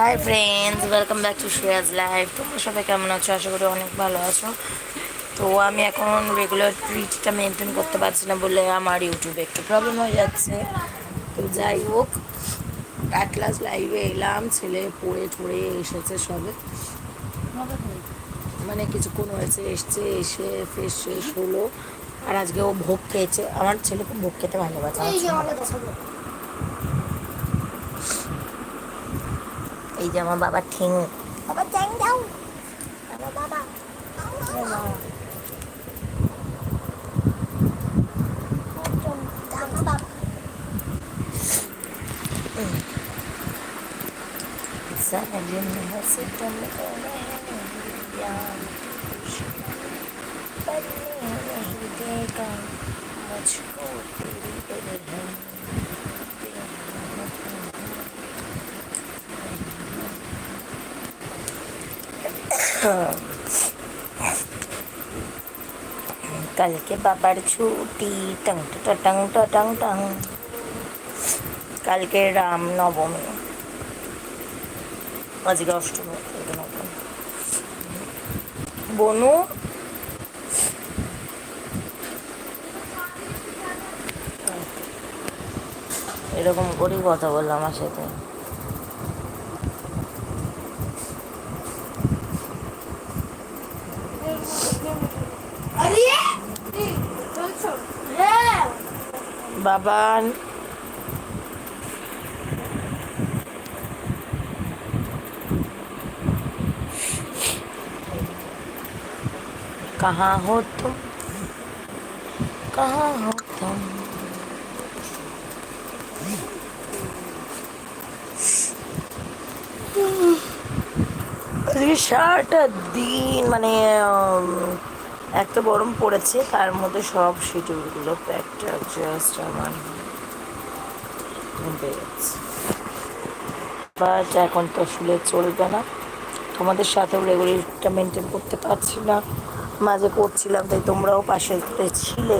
Hi friends welcome back to Shreya's live তোমরা সবাই কেমন আছো? আশা করি অনেক ভালো আছো। তো আমি এখন রেগুলার রিচটা মেনটেন করতে পারছি না বলে আমার ইউটিউবে একটু প্রবলেম হয়ে যাচ্ছে। তো যাই হোক এক ক্লাস লাইভে এলাম। ছেলে পড়ে ঠড়ে এসেছে সবে। মানে কিছুক্ষণ হয়েছে, এসছে, এসে ফ্রেশ শেষ হলো। আর আজকে ও ভোগ খেয়েছে। আমার ছেলে খুব ভোগ খেতে ভালোবাসে। bây যে আমার বাবা ঠেং বাবা ঠ্যাং দাও বাবা বাবা Dạ, em mình hết sức trong cái cô Giờ Bất nhiên কালকে বাবার ছুটি, টং টং টং টং কালকে রাম নবমী আজকে অষ্টমী কালকে নবমী বনু? এরকম করেই কথা বললাম আমার সাথে। বাবা कहाँ हो तुम कहाँ हो तुम আজকে সারাটা দিন মানে উম, এত গরম পড়েছে, তার মধ্যে সব শিডিউলগুলো প্যাকটা জাস্ট আমার বাট এখন তো আসলে চলবে না। তোমাদের সাথেও রেগুলেটটা মেনটেন করতে পারছি না। মাঝে করছিলাম তাই তোমরাও পাশে ছিলে।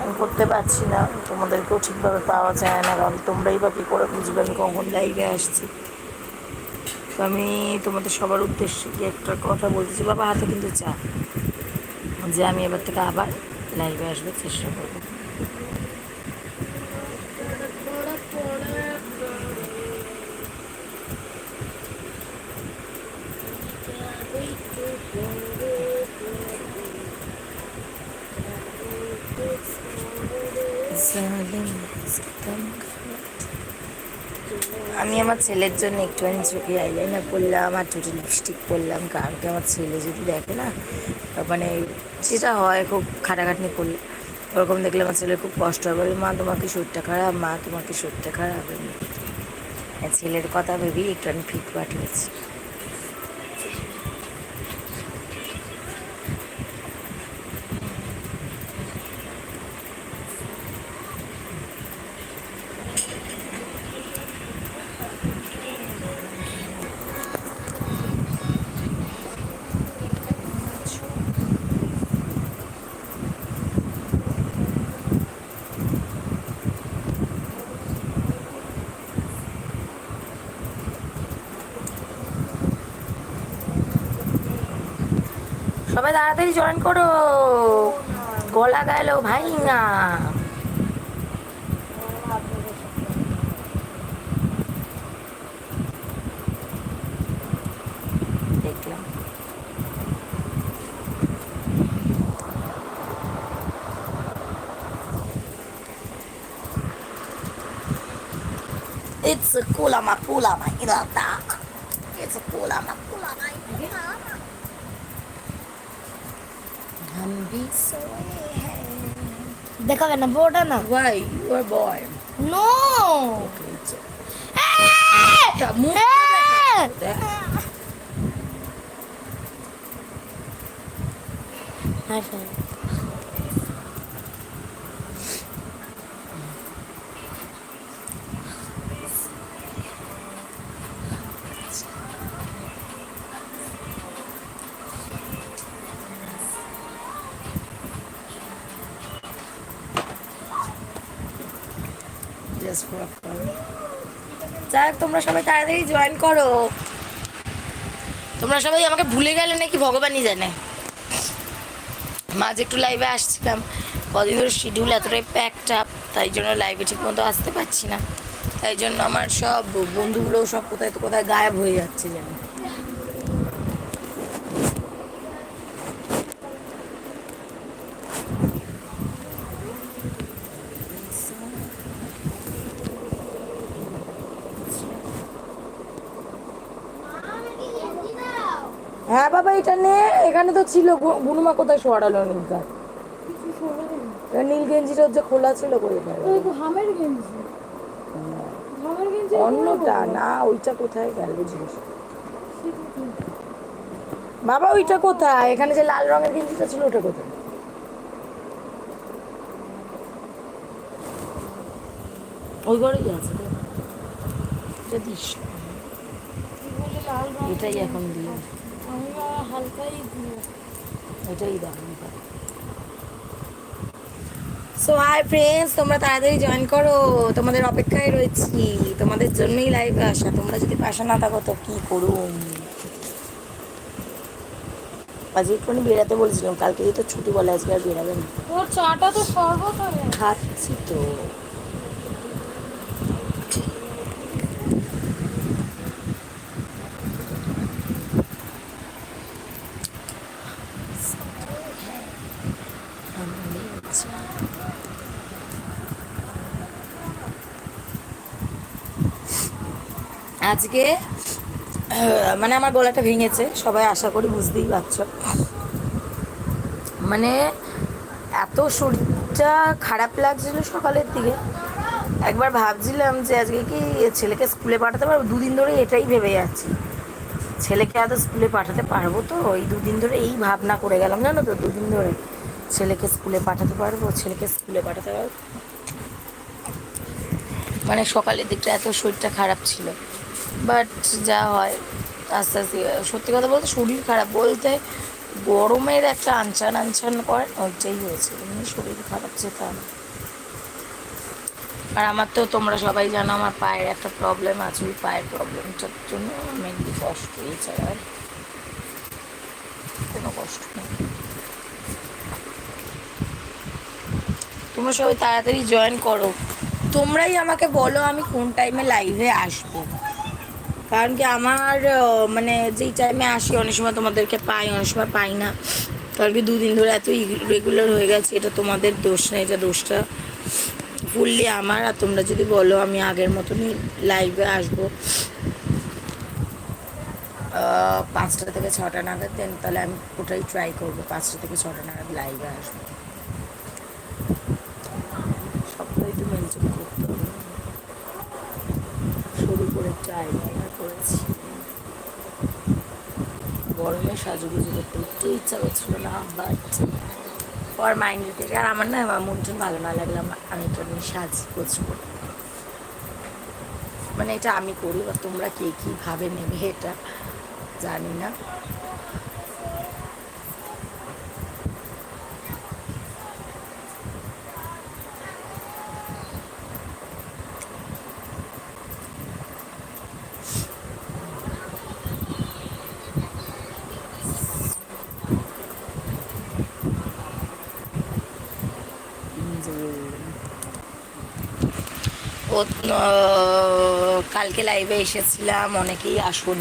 আমি করতে পারছি না, তোমাদেরকেও ঠিকভাবে পাওয়া যায় না, কারণ তোমরাই বা কী করে বুঝবে আমি কখন লাইভে আসছি। তো আমি তোমাদের সবার উদ্দেশ্যে একটা কথা বলতেছি বাবা, হাতে কিন্তু চা। যে আমি এবার থেকে আবার লাইভে আসবে চেষ্টা করব। আমি আমার ছেলের জন্য একটুখানি চোখে আইলাইনার পরলাম আর টুটি লিপস্টিক পরলাম। কারণ কি আমার ছেলে যদি দেখে না মানে যেটা হয় খুব খাটাখাটনি করলে। ওরকম দেখলে আমার ছেলে খুব কষ্ট হয়। বলে, মা তোমাকে শরীরটা খারাপ? মা তোমাকে শরীরটা খারাপ। আর ছেলের কথা ভেবেই একটু আমি ফিট পাঠিয়েছি সবাই তাড়াতাড়ি জয়েন করো গলা গেল ভাই না It's a cool, kulama kulama inata. It's a kulama kulama inata. and be so দেখাবে না বউটা না ভাই ইউ আর বয় নো আচ্ছা তোমরা সবাই তাড়াতাড়ি জয়েন করো। তোমরা সবাই আমাকে ভুলে গেলে নাকি ভগবানই জানে। মাঝে একটু লাইভে আসছিলাম, কদিন ধরে শিডিউল এতটাই প্যাকড আপ তাই জন্য লাইভে ঠিক মতো আসতে পারছি না। তাই জন্য আমার সব বন্ধুগুলো সব কোথায় তো কোথায় গায়েব হয়ে যাচ্ছে যেন। এখানে তো ছিল গুনুমা কোথায় সরালো নীলকা? নীল গেঞ্জিটা যে খোলা ছিল করে হামের গেঞ্জি। অন্যটা না ওইটা কোথায় গেল জিনিস বাবা ওইটা কোথায়? এখানে যে লাল রঙের গেঞ্জিটা ছিল ওটা কোথায়? ওই ঘরেই আছে। এটা দিস এটাই এখন দিয়ে। হালকাই সো হাই ফ্রেন্ডস তোমরা তাড়াতাড়ি জয়েন করো। তোমাদের অপেক্ষায় রয়েছি। তোমাদের জন্যই লাইভে আসা। তোমরা যদি পাশে না থাকো তো কি করুম? আজকে একটুখানি বেরাতে বলছিলাম কালকে তো ছুটি বলে আজকে আর বেরাবে না। তোর চাটা তো শরবত হবে খাচ্ছি তো আজকে মানে আমার গলাটা ভেঙেছে, সবাই আশা করি বুঝতেই পারছ। মানে এত শরীরটা খারাপ লাগছিল সকালের দিকে। একবার ভাবছিলাম যে আজকে কি ছেলেকে স্কুলে পাঠাতে পারব? দুদিন ধরে এটাই ভেবে যাচ্ছি ছেলেকে এত স্কুলে পাঠাতে পারব তো? এই দুদিন ধরে এই ভাবনা করে গেলাম, জানো তো, দুদিন ধরে। ছেলেকে স্কুলে পাঠাতে পারব, ছেলেকে স্কুলে পাঠাতে পারব। মানে সকালের দিকটা এত শরীরটা খারাপ ছিল। বাট যা হয়, আস্তে আস্তে। সত্যি কথা বলতে শরীর খারাপ বলতে গরমের একটা আনচান আনচান করে ওইটাই হয়েছে, এমনি শরীর খারাপ না। আর আমার তো তোমরা সবাই জানো আমার পায়ের একটা প্রবলেম আছে, ওই পায়ের প্রবলেমটার জন্য মেনলি কষ্ট, এছাড়া আর কোনো কষ্ট নেই। তোমরা সবাই তাড়াতাড়ি জয়েন করো। তোমরাই আমাকে বলো আমি কোন টাইমে লাইভে আসব। কারণ কি আমার মানে যেই টাইমে আসি, অনেক সময় তোমাদেরকে পাই, অনেক সময় পাই না। কারণ কি দুদিন ধরে এত রেগুলার হয়ে গেছে, এটা তোমাদের দোষ না, এটা দোষটা ফুললি আমার। আর তোমরা যদি বলো, আমি আগের মতনই লাইভে আসব। পাঁচটা থেকে ছটা নাগাদ দেন তাহলে আমি ওটাই ট্রাই করব, পাঁচটা থেকে ছটা নাগাদ লাইভে আসব। সবটাই তো মেনটেন করতে হবে। শুরু করে ট্রাই করেছি। গরমে সাজুগুজু করতে একটু ইচ্ছা করছিল না বাট পর মাইন্ড থেকে আর আমার না মন টন ভালো না লাগলে আমি নিয়ে সাজ করছি মানে এটা আমি করি বা তোমরা কে কী ভাবে নেবে এটা জানি না। কালকে লাইভে এসেছিলাম, অনেকেই আসুন।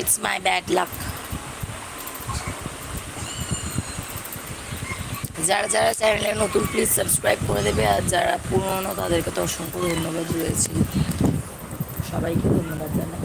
ইটস মাই ব্যাড লাক যারা যারা চ্যানেলে নতুন প্লিজ সাবস্ক্রাইব করে দেবে, আর যারা পুরনো, তাদেরকে তো অসংখ্য ধন্যবাদ রয়েছে। সবাইকে ধন্যবাদ জানাই।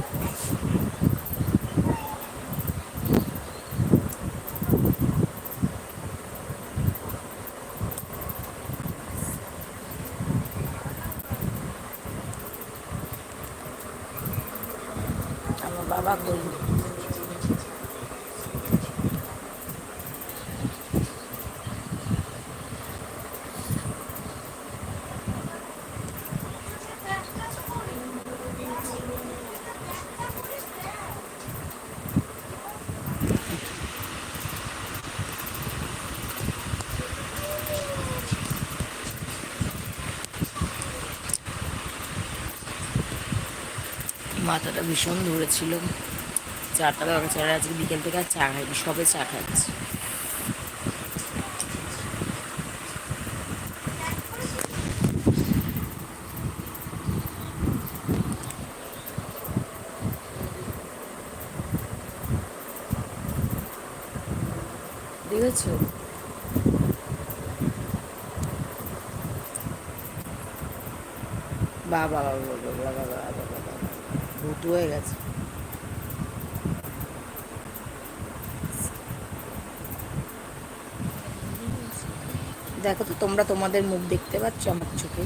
মাথাটা ভীষণ ধরেছিল। চারটা বাবা চারা আজকে বিকেল থেকে আর চা খাইনি, সবে চা খাচ্ছি। দেখেছ? বাবা বাবা বাবা বাবা বাবা। ভূত হয়ে গেছে। দেখো তো, তোমরা তোমাদের মুখ দেখতে পাচ্ছ আমার চোখে?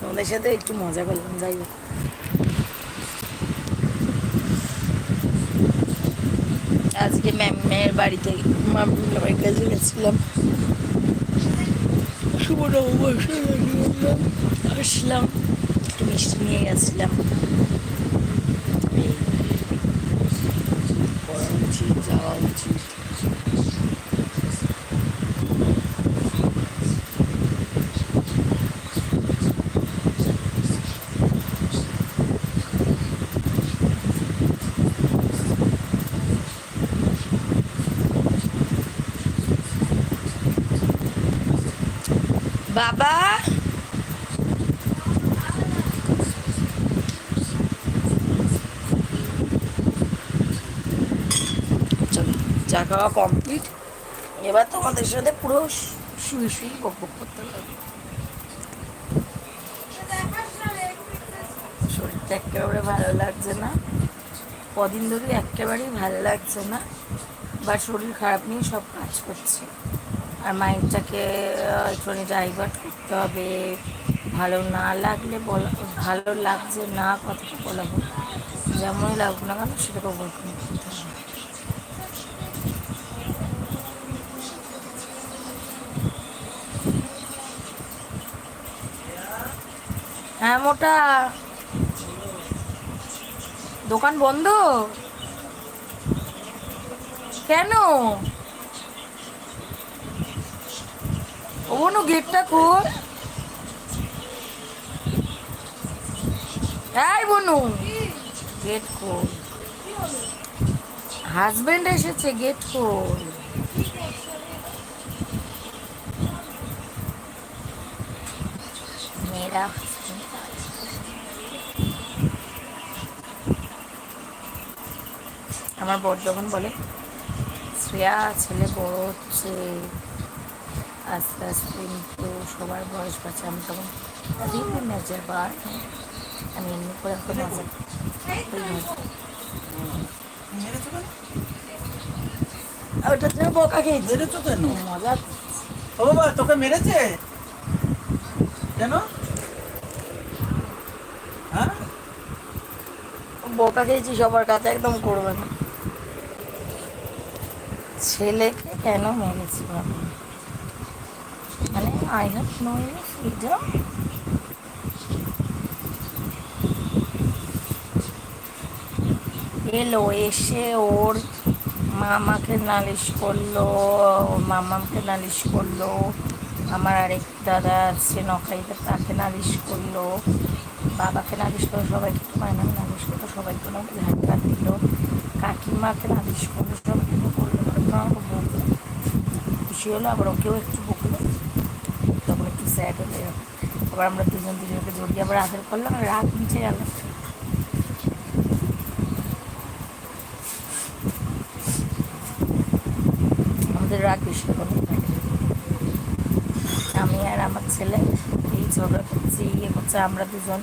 তোমাদের সাথে একটু মজা করলাম, যাই হোক। আজকে মেয়ের বাড়িতে মামির বাড়ির কাছে গেছিলাম আসলাম একটু মিষ্টি নিয়ে গেছিলাম যাওয়া উচিত বাবা? চা খাওয়া কমপ্লিট এবার তোমাদের সাথে পুরো শুয়ে শুয়ে বক করতে হবে। শরীরটা একেবারে ভালো লাগছে না। কদিন ধরে একেবারেই ভালো লাগছে না, বা শরীর খারাপ নিয়ে সব কাজ করছে। আর মাইন্ডটাকে একটুখানি ডাইভার্ট করতে হবে। ভালো না লাগলে বলা, ভালো লাগছে না কথাটা বলা হোক। যেমনই লাগুক না কেন সেটাকে ওভারকাম করতে হবে। হ্যাঁ মোটা। দোকান বন্ধ? কেন? বনু গেটটা খোল। এই বনু, গেট খোল। হাজবেন্ড এসেছে, গেট খোল। মেয়েরা আমার বর যখন বলে, শ্রেয়া, ছেলে বড় হচ্ছে। আস্তে আস্তে কিন্তু সবার বয়স পাচ্ছে আমি তখন দিদি মেজার বার। আমি এমনি করে একটা মজা ওই ওটা তুমি বোকা খেয়েছি। মেরেছো কেন? মজা ও বাবা তোকে মেরেছে? কেন? হ্যাঁ? বোকা খেয়েছি সবার কাছে একদম করবে না। ছেলেকে কেন মেরেছি? বাবা আই হ্যাভ নো ফ্রিডম এলো, এসে ওর মামাকে নালিশ করল, মামাকে নালিশ করল। আমার আরেক দাদা আছে নখাইতে তাকে নালিশ করল। বাবাকে নালিশ করল, সবাইকে তো মায়না নালিশ করল, সবাইকে নাকি ধাক্কা দিল। কাকিমাকে নালিশ করল, সবাইকে করল আমাকে বকলো খুশি হলো, আবার ওকেও একটু স্যাড হলে আবার আমরা দুজন দুজনকে জড়িয়ে আবার আদর করলাম রাত নিচে গেল। আমাদের রাগ বেশি আমি আর আমার ছেলে এই ঝগড়া করছি ইয়ে করছে, আমরা দুজন।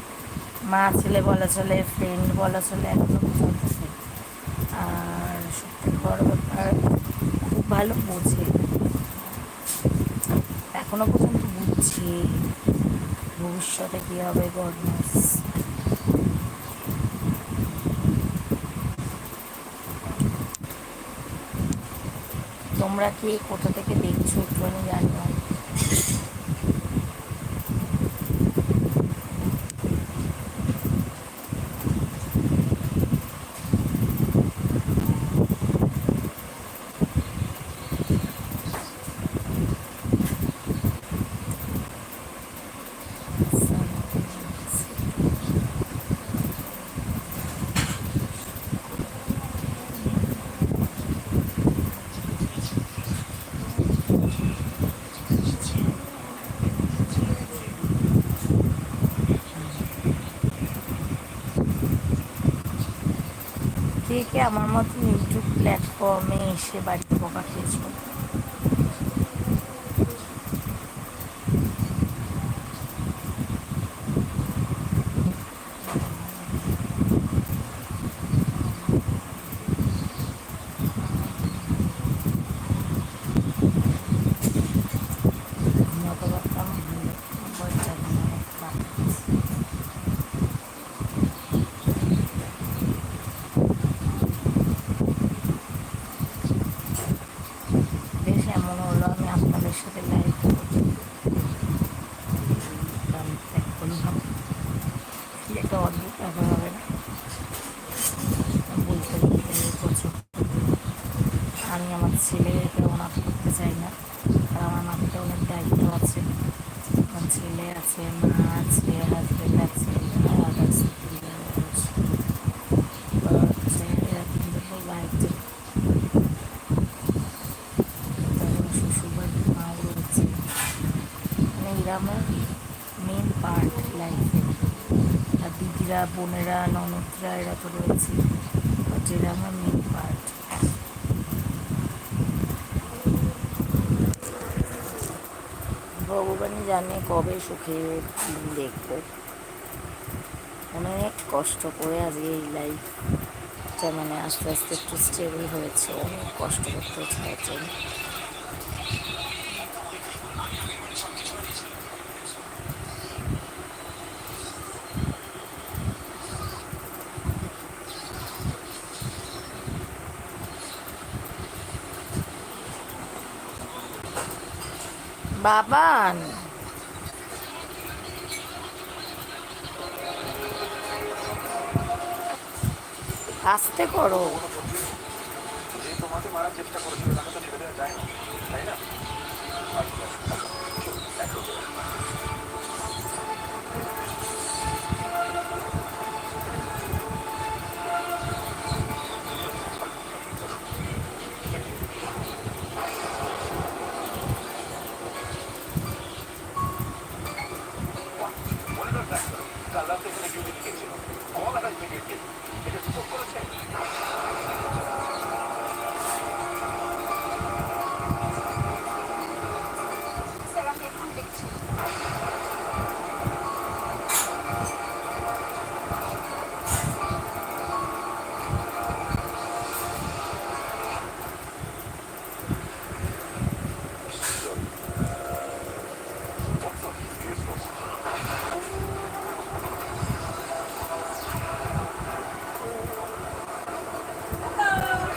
মা ছেলে বলা চলে ফ্রেন্ড বলা চলে, একদম পর্যন্ত আর সত্যি বড় ব্যাপার, খুব ভালো বোঝে। এখনও পর্যন্ত বুঝছি ভবিষ্যতে কী হবে গডনেস। তোমরা কি কোথা থেকে দেখছ একটুখানি জানিও কে কে আমার মতো ইউটিউব প্ল্যাটফর্মে এসে বাড়িতে বকা খেয়েছো ঘুমাতে পারতাম বইটা ঘুমানো বাকি আছে। বেশ এমন হলো আমি আপনাদের সাথে লাইভ ত্যাগ করলাম কি একটা অদ্ভুত ব্যাপার হবে না বলতে বলতে প্রচুর আমি আমার ছেলেকে অনাথ করতে চাই না আর আমার মাথাতে আছে আমার ছেলে আছে মা আছে হাজবেন্ড আছে আর আছে আমার মেন পার্ট লাইফে আর দিদিরা বোনেরা ননদরা এরা তো রয়েছে এরা আমার মেন পার্ট ভগবানই জানে কবে সুখে দেখব। অনেক কষ্ট করে আজকে এই লাইফটা মানে আস্তে আস্তে একটু স্টেবল হয়েছে, অনেক কষ্ট করতে হয়েছে বাবান! আস্তে করো। তোমাকে মারার চেষ্টা করেছিল তাকে তো ছেড়ে দেওয়া যায় না তাই না মনিটর ট্র্যাক করো কাল রাতে এখানে ডিউটি লিখেছিল অল আকাশ ব্রিগেডকে এটা সুযোগ করেছে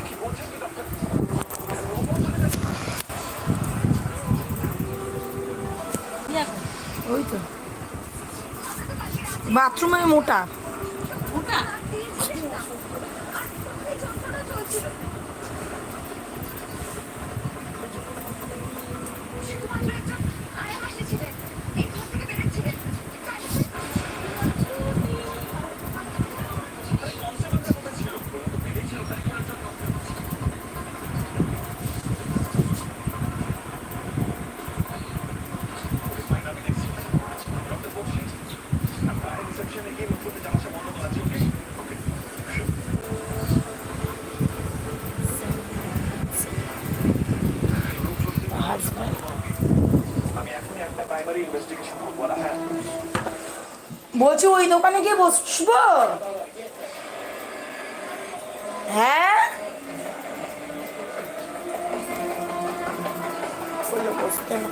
কি বলছেন কি ডক্টর ওই তো। বাথরুমে মোটা রিসেপশনে গিয়ে নতুন জামাশা বন্ধ করা আছে ওকে ওকে হাজব্যান্ড আমি এখনই একটা প্রাইমারি ইনভেস্টিগেশন করব না হ্যাঁ। বলছি ওই দোকানে গিয়ে বসবো? হ্যাঁ? বসতে না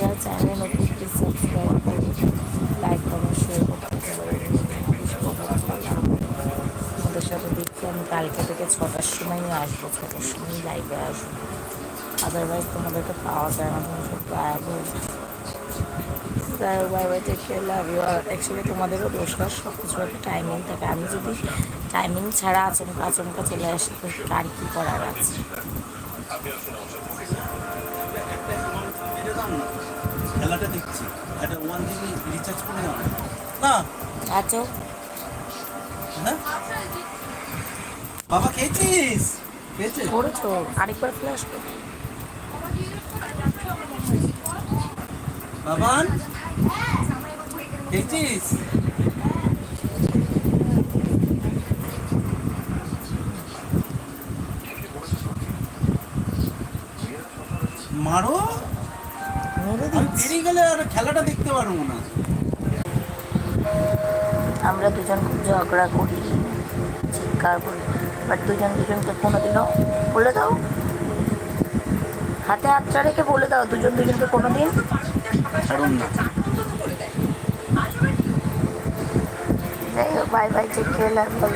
যারা চ্যানেলে নতুন প্লিজ সাবস্ক্রাইব করুন লাইক কমেন্ট শেয়ার করতে আমাদের সাথে দেখতে আমি কালকে থেকে ছটার সময় আসব, ছটার সময় লাইভে আসব। আদারওয়াইজ তোমাদেরকে পাওয়া যায় না, তুমি সব অ্যাকচুয়ালি তোমাদেরও দোষ না সব কিছু একটা টাইমিং থাকে। আমি যদি টাইমিং ছাড়া আচমকা আচমকা চলে আসি, তো কার কী করার আছে? খেলাটা দেখছি। একটা ওয়ান জিবি রিচার্জ করে দাও না। আচ্ছা। হ্যাঁ? বাবা খেয়েছিস? খেয়েছে করেছ। আরেকবার ফ্ল্যাশ করো। বাবান? খেয়েছিস? আর খেলাটা দেখতে পারব না। আমরা দুজন খুব ঝগড়া করি চিৎকার করি বাট দুজন দুজনকে কোনোদিনও বলে দাও। হাতে হাতটা রেখে বলে দাও দুজন দুজনকে কোনোদিন। ছাড়ুন না। যাই হোক বাই বাই চেক করে লাগবে